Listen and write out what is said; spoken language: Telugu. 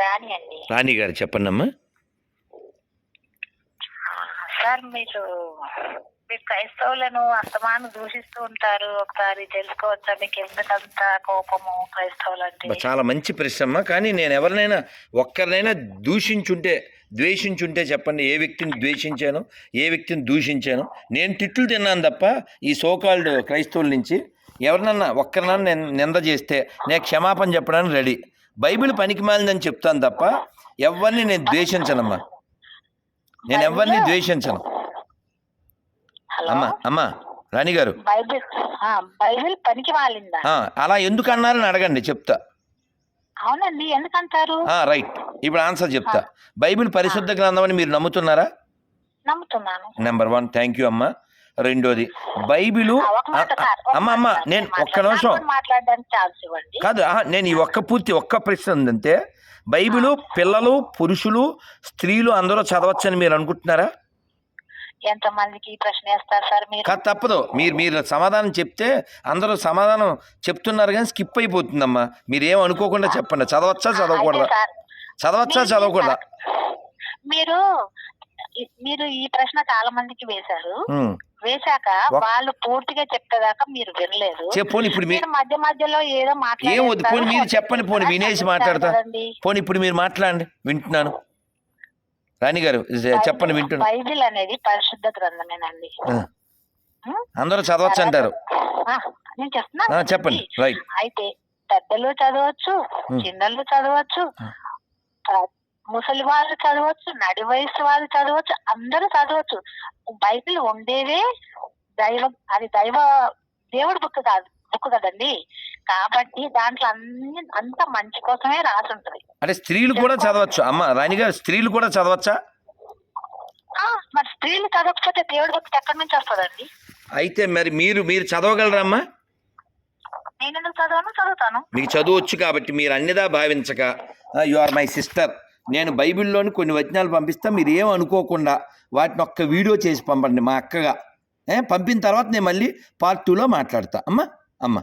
రాణి అండి రాణి గారు చెప్పండి అమ్మా సార్ మీరు మీరు క్రైస్తవులను అస్తమాను దూషిస్తూ ఉంటారు. ఒకసారి తెలుసుకోవచ్చా మీకు ఎందుకంత కోపము క్రైస్తవులు అంటే చాలా మంచి ప్రశ్న అమ్మా. కానీ నేను ఎవరినైనా ఒక్కరినైనా దూషించుంటే ద్వేషించుంటే చెప్పండి ఏ వ్యక్తిని ద్వేషించాను ఏ వ్యక్తిని దూషించాను. నేను తిట్లు తిన్నాను తప్ప ఈ సోకాల్డ్ క్రైస్తవుల నుంచి ఎవరినన్నా ఒక్కరినన్నా నేను నింద చేస్తే నేను క్షమాపణ చెప్పడానికి రెడీ. బైబిల్ పనికి మాలిందని చెప్తాను తప్ప ఎవరిని నేను ద్వేషించనమ్మా. నేను ఎవరిని ద్వేషించను. అమ్మా అమ్మా రాణి గారు. బైబిల్ పనికి మాలిందా? అలా ఎందుకు అన్నారని అడగండి చెప్తా. అవునండి ఎందుకంటారు? రైట్. ఇప్పుడు ఆన్సర్ చెప్తా. బైబిల్ పరిశుద్ధ గ్రంథం అని మీరు నమ్ముతున్నారా? నమ్ముతున్నాను. నెంబర్ వన్ థ్యాంక్ యూ అమ్మా. రెండోది. బైబిలు అమ్మ అమ్మ నేను ఒక్క. నిమిషం. కాదు నేను ఈ ఒక్క పూర్తి ఒక్క ప్రశ్న ఉందంటే బైబిలు పిల్లలు పురుషులు స్త్రీలు అందరూ చదవచ్చని మీరు అనుకుంటున్నారా? ఎంత మందికి ఈ ప్రశ్న వేస్తారు సార్ మీరు? కాదు తప్పదు. మీరు మీరు సమాధానం చెప్తే అందరూ సమాధానం చెప్తున్నారు కానీ స్కిప్ అయిపోతుందమ్మా. మీరు ఏం అనుకోకుండా చెప్పండి. చదవచ్చా చదవకూడదా? చదవచ్చా చదవకూడదా? మీరు మీరు ఈ ప్రశ్న చాలా మందికి వేశారు. వేశాక వాళ్ళు పూర్తిగా చెప్పేదాకా మీరు వినలేదు. చెప్పు ఇప్పుడు మీరు మధ్య మధ్యలో ఏదో ఏం వద్దు పోనీ మీరు చెప్పండి పోనీ వినేసి మాట్లాడతా. పోనీ ఇప్పుడు మీరు మాట్లాడండి వింటున్నాను. రాణి గారు చెప్పండి వింటున్నా బైబిల్ అనేది పరిశుద్ధ గ్రంథమేనండి? అందరూ చదవచ్చు అంటారు. నేను చెప్తున్నా చెప్పండి రైట్. అయితే పెద్దలు చదవచ్చు. చిన్నలు చదవచ్చు ముసలి వాళ్ళు చదవచ్చు నడి వయసు వాళ్ళు చదవచ్చు అందరూ చదవచ్చు. బైబిల్ ఉండేదే దైవ. అది దైవ దేవుడి బుక్ కాదు బుక్ కదండి. కాబట్టి దాంట్లో అన్ని అంత మంచి కోసమే రాసి ఉంటది అంటే స్త్రీలు కూడా చదవచ్చు. అమ్మ రాణి గారు స్త్రీలు కూడా చదవచ్చా? మరి స్త్రీలు చదవకపోతే దేవుడి భక్తి ఎక్కడి నుంచి వస్తుందండి? అయితే మరి మీరు మీరు చదవగలరమ్మా? నేను చదవను? చదువుతాను. మీకు చదువు వచ్చు కాబట్టి మీరు అన్నిదా భావించక యు ఆర్ మై సిస్టర్ నేను బైబిల్లోని కొన్ని వచనాలు పంపిస్తా మీరు ఏం అనుకోకుండా వాటిని ఒక్క వీడియో చేసి పంపండి మా అక్కగా. పంపిన తర్వాత నేను మళ్ళీ పార్ట్ టూలో మాట్లాడతా. అమ్మా అమ్మ.